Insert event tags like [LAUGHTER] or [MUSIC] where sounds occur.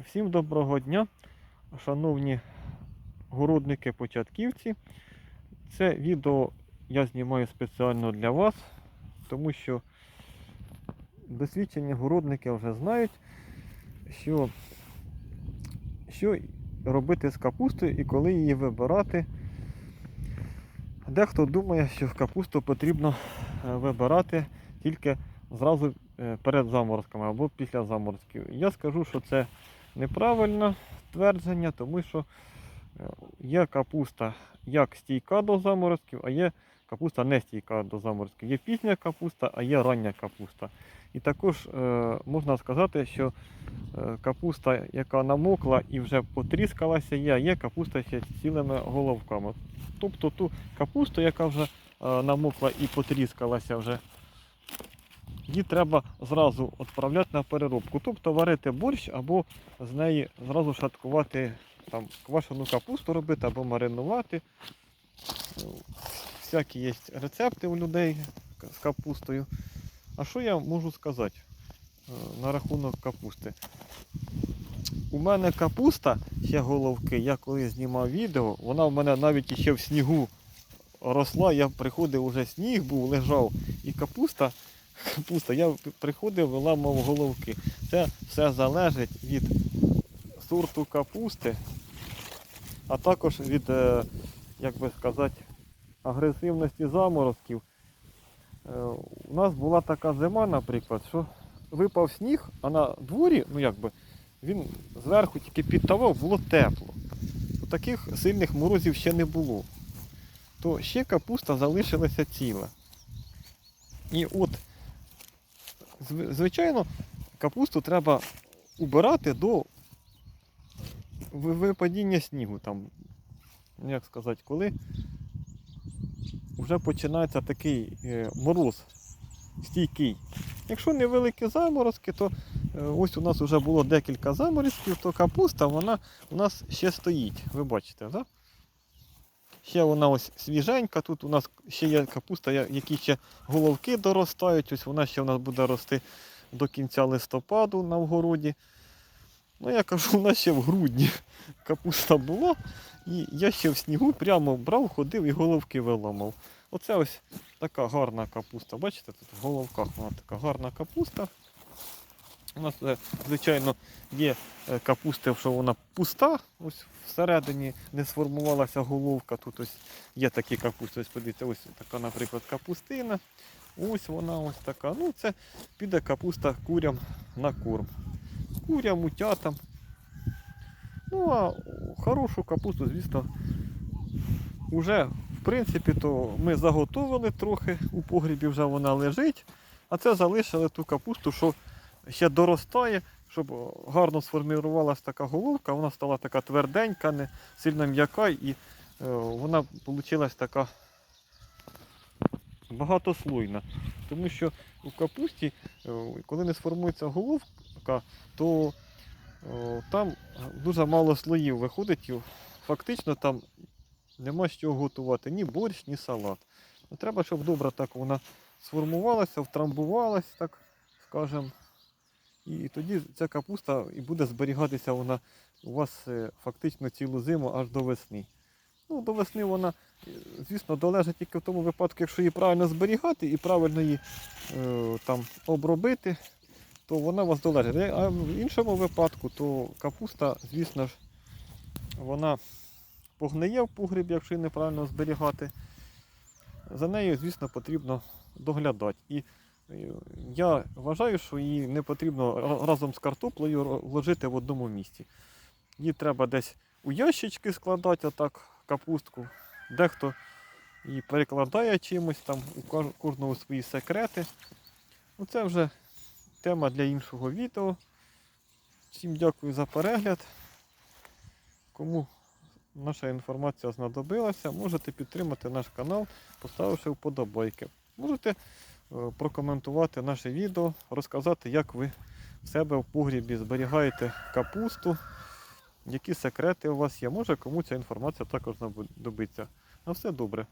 Всім доброго дня, шановні городники-початківці. Це відео я знімаю спеціально для вас, тому що досвідчені городники вже знають, що, що робити з капустою і коли її вибирати. Дехто думає, що капусту потрібно е, вибирати тільки зразу е, перед заморозками або після заморозків. Я скажу, що це неправильне твердження, тому що е, є капуста як стійка до заморозків, а є капуста не стійка до заморозків. Є пізня капуста, а є рання капуста. І також е, можна сказати, що е, капуста, яка намокла і вже потріскалася, є, є капуста ще з цілими головками. Тобто ту капусту, яка вже намокла і потріскалася вже, її треба зразу відправляти на переробку. Тобто варити борщ або з неї зразу шаткувати там, квашену капусту робити або маринувати. Всякі є рецепти у людей з капустою. А що я можу сказати е, на рахунок капусти? У мене капуста, ще головки, я коли знімав відео, вона в мене навіть ще в снігу росла, я приходив, уже сніг був, лежав. І капуста, [LAUGHS] капуста, я приходив, виламав головки. Це все залежить від сорту капусти, а також від, е, як би сказати, агресивності заморозків. Е, У нас була така зима, наприклад, що випав сніг, а на дворі, ну якби, він зверху тільки підтавав, було тепло. Таких сильних морозів ще не було. То ще капуста залишилася ціла. І от, звичайно, капусту треба убирати до випадіння снігу. Там, як сказати, коли вже починається такий е, мороз стійкий. Якщо невеликі заморозки, то е, ось у нас вже було декілька заморозків, то капуста вона у нас ще стоїть. Ви бачите, так? Ще вона ось свіженька, тут у нас ще є капуста, які ще головки доростають, ось вона ще у нас буде рости до кінця листопаду на вгороді. Ну, я кажу, [LAUGHS] у нас ще в грудні капуста була, і я ще в снігу прямо брав, ходив і головки виламав. Оце ось така гарна капуста. Бачите, тут в головках вона така гарна капуста. У нас, е, звичайно, є е, капуста, що вона пуста. Ось всередині не сформувалася головка. Тут ось є такі капусти. Ось подивіться, ось така, наприклад, капустина. Ось вона ось така. Ну, це піде капуста курям на корм. Курям, утятам. Ну, а хорошу капусту, звісно, вже, в принципі, то ми заготовили трохи, у погрібі вже вона лежить, а це залишили ту капусту, що ще доростає, щоб гарно сформувалася така головка, вона стала така тверденька, не сильно м'яка, і е, вона вийшла така багатослойна. Тому що у капусті, е, коли не сформується головка, то е, там дуже мало слоїв виходить. і Фактично там нема з чого готувати ні борщ, ні салат. Ну, Треба, щоб добре так вона сформувалася, втрамбувалася, так скажемо. І тоді ця капуста і буде зберігатися вона у вас е, фактично цілу зиму аж до весни. Ну, до весни вона, е, звісно, долежить тільки в тому випадку, якщо її правильно зберігати і правильно її е, там обробити, то вона у вас долежить. Е, А в іншому випадку, то капуста, звісно ж, вона погниє в погрібі, якщо її неправильно зберігати. За нею, звісно, потрібно доглядати. І я вважаю, що її не потрібно разом з картоплею вложити в одному місці. Її треба десь у ящички складати, отак, капустку. Дехто її перекладає чимось, там у кожного свої секрети. Ну, це вже тема для іншого відео. Всім дякую за перегляд. Кому наша інформація знадобилася, можете підтримати наш канал, поставивши вподобайки. Можете прокоментувати наше відео, розказати, як ви в себе в погрібі зберігаєте капусту, які секрети у вас є. Може, кому ця інформація також знадобиться. На все добре.